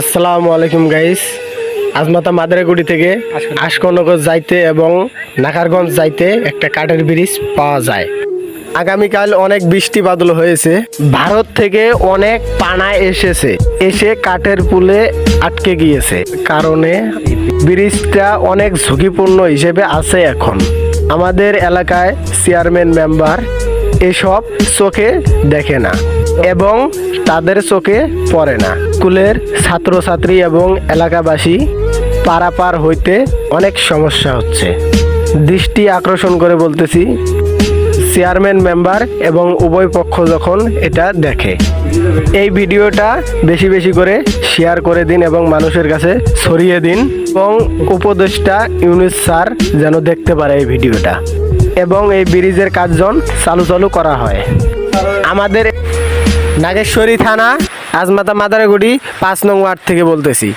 আসসালামু আলাইকুম গাইস আজমাতা মাদারাগুড়ি থেকে আশকনগর যাইতে এবং নাকারগঞ্জ যাইতে একটা কাঠের ব্রিজ পাওয়া যায়। আগামীকাল অনেক বৃষ্টি বাদল হয়েছে। ভারত থেকে অনেক পানা এসেছে। এসে কাঠের পুলে আটকে গিয়েছে। কারণে ব্রিজটা অনেক ঝুঁকিপূর্ণ হিসেবে আছে এখন। আমাদের এলাকায় চেয়ারম্যান মেম্বার এসব চোখে দেখে না এবং তাদের চোখে পড়ে না। স্কুলের ছাত্রছাত্রী এবং এলাকাবাসী পারাপার হইতে অনেক সমস্যা হচ্ছে। দৃষ্টি আকর্ষণ করে বলতেছি, চেয়ারম্যান মেম্বার এবং উভয় পক্ষ যখন এটা দেখে, এই ভিডিওটা বেশি বেশি করে শেয়ার করে দিন এবং মানুষের কাছে ছড়িয়ে দিন এবং উপদেষ্টা ইউনুস স্যার যেন দেখতে পারে এই ভিডিওটা। এবং এই ব্রিজের কাজজন চালু চালু করা হয়। আমাদের নাগেশ্বরী থানা আজমাতা মাদারাগুড়ি, পাঁচ নং ওয়ার্ড থেকে বলতেছি।